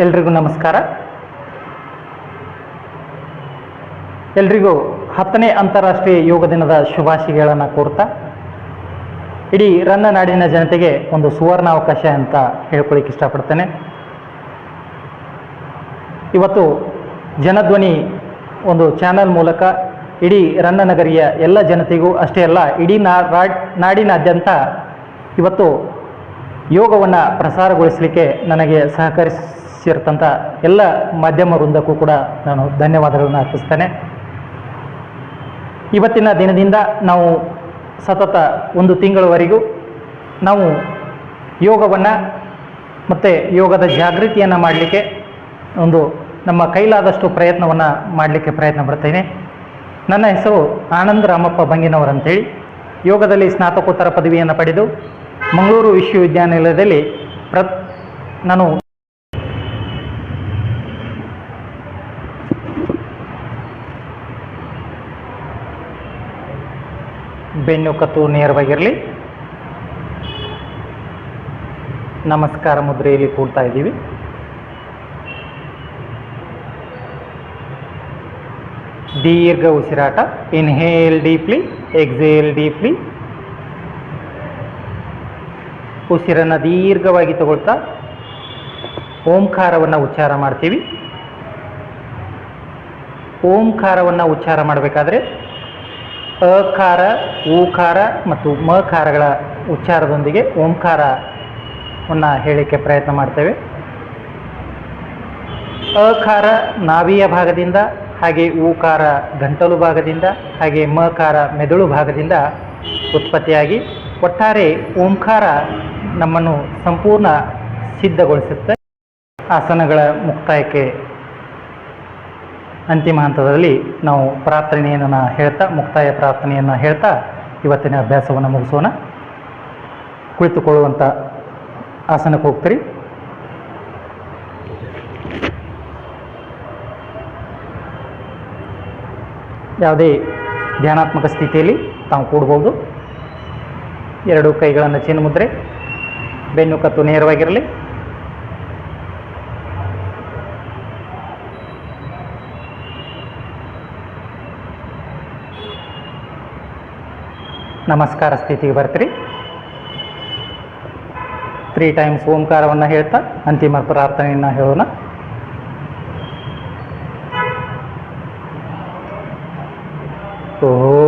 ಎಲ್ರಿಗೂ ನಮಸ್ಕಾರ. ಎಲ್ರಿಗೂ ಹತ್ತನೇ ಅಂತಾರಾಷ್ಟ್ರೀಯ ಯೋಗ ದಿನದ ಶುಭಾಶಯಗಳನ್ನು ಕೋರ್ತಾ, ಇಡೀ ರನ್ನ ನಾಡಿನ ಜನತೆಗೆ ಒಂದು ಸುವರ್ಣ ಅವಕಾಶ ಅಂತ ಹೇಳ್ಕೊಳ್ಳಿಕ್ಕೆ ಇಷ್ಟಪಡ್ತೇನೆ. ಇವತ್ತು ಜನಧ್ವನಿ ಒಂದು ಚಾನಲ್ ಮೂಲಕ ಇಡೀ ರನ್ನ ನಗರಿಯ ಎಲ್ಲ ಜನತೆಗೂ ಅಷ್ಟೇ ಅಲ್ಲ, ಇಡೀ ನಾಡಿನಾದ್ಯಂತ ಇವತ್ತು ಯೋಗವನ್ನು ಪ್ರಸಾರಗೊಳಿಸಲಿಕ್ಕೆ ನನಗೆ ಸಹಕರಿಸಿರ್ತಂಥ ಎಲ್ಲ ಮಾಧ್ಯಮ ವೃಂದಕ್ಕೂ ಕೂಡ ನಾನು ಧನ್ಯವಾದಗಳನ್ನು ಅರ್ಪಿಸ್ತೇನೆ. ಇವತ್ತಿನ ದಿನದಿಂದ ನಾವು ಸತತ ಒಂದು ತಿಂಗಳವರೆಗೂ ನಾವು ಯೋಗವನ್ನು ಮತ್ತು ಯೋಗದ ಜಾಗೃತಿಯನ್ನು ಮಾಡಲಿಕ್ಕೆ ಒಂದು ನಮ್ಮ ಕೈಲಾದಷ್ಟು ಪ್ರಯತ್ನವನ್ನು ಮಾಡಲಿಕ್ಕೆ ಪ್ರಯತ್ನ ಪಡ್ತೇನೆ. ನನ್ನ ಹೆಸರು ಆನಂದ್ ರಾಮಪ್ಪ ಬಂಗಿನವರಂತೇಳಿ. ಯೋಗದಲ್ಲಿ ಸ್ನಾತಕೋತ್ತರ ಪದವಿಯನ್ನು ಪಡೆದು ಮಂಗಳೂರು ವಿಶ್ವವಿದ್ಯಾನಿಲಯದಲ್ಲಿ ಪ್ರ ನಾನು ಬೆನ್ನು ಕತ್ತು ನೇರವಾಗಿರಲಿ. ನಮಸ್ಕಾರ ಮುದ್ರೆಯಲ್ಲಿ ಕೂಡ್ತಾ ಇದ್ದೀವಿ. ದೀರ್ಘ ಉಸಿರಾಟ ಇನ್ಹೇಲ್ ಡೀಪ್ಲಿ ಎಕ್ಸೇಲ್ ಡೀಪ್ಲಿ ಉಸಿರನ್ನು ದೀರ್ಘವಾಗಿ ತಗೊಳ್ತಾ ಓಂಕಾರವನ್ನು ಉಚ್ಚಾರ ಮಾಡ್ತೀವಿ. ಓಂಕಾರವನ್ನು ಉಚ್ಚಾರ ಮಾಡಬೇಕಾದ್ರೆ ಅಕಾರ ಊಕಾರ ಮತ್ತು ಮಕಾರಗಳ ಉಚ್ಚಾರದೊಂದಿಗೆ ಓಂಕಾರವನ್ನು ಹೇಳಲಿಕ್ಕೆ ಪ್ರಯತ್ನ ಮಾಡ್ತೇವೆ. ಅಕಾರ ನಾಭಿಯ ಭಾಗದಿಂದ, ಹಾಗೆ ಊಕಾರ ಗಂಟಲು ಭಾಗದಿಂದ, ಹಾಗೆ ಮಕಾರ ಮೆದುಳು ಭಾಗದಿಂದ ಉತ್ಪತ್ತಿಯಾಗಿ ಒಟ್ಟಾರೆ ಓಂಕಾರ ನಮ್ಮನ್ನು ಸಂಪೂರ್ಣ ಸಿದ್ಧಗೊಳಿಸುತ್ತೆ. ಆಸನಗಳ ಮುಕ್ತಾಯಕ್ಕೆ ಅಂತಿಮ ಹಂತದಲ್ಲಿ ನಾವು ಪ್ರಾರ್ಥನೆಯನ್ನು ಹೇಳ್ತಾ, ಮುಕ್ತಾಯ ಪ್ರಾರ್ಥನೆಯನ್ನು ಹೇಳ್ತಾ ಇವತ್ತಿನ ಅಭ್ಯಾಸವನ್ನು ಮುಗಿಸೋಣ. ಕುಳಿತುಕೊಳ್ಳುವಂಥ ಆಸನಕ್ಕೆ ಹೋಗ್ತೀರಿ. ಯಾವುದೇ ಧ್ಯಾನಾತ್ಮಕ ಸ್ಥಿತಿಯಲ್ಲಿ ತಾವು ಕೂಡ್ಬೋದು ಎರಡು ಕೈಗಳನ್ನು ಚಿನ್ನ ಮುದ್ರೆ ಬೆನ್ನು ಕತ್ತು ನೇರವಾಗಿರಲಿ. ನಮಸ್ಕಾರ ಸ್ಥಿತಿಗೆ ಬರ್ತೀರಿ. ತ್ರೀ ಟೈಮ್ಸ್ ಓಂಕಾರವನ್ನು ಹೇಳ್ತಾ ಅಂತಿಮ ಪ್ರಾರ್ಥನೆಯನ್ನು ಹೇಳೋಣ. ಓಂ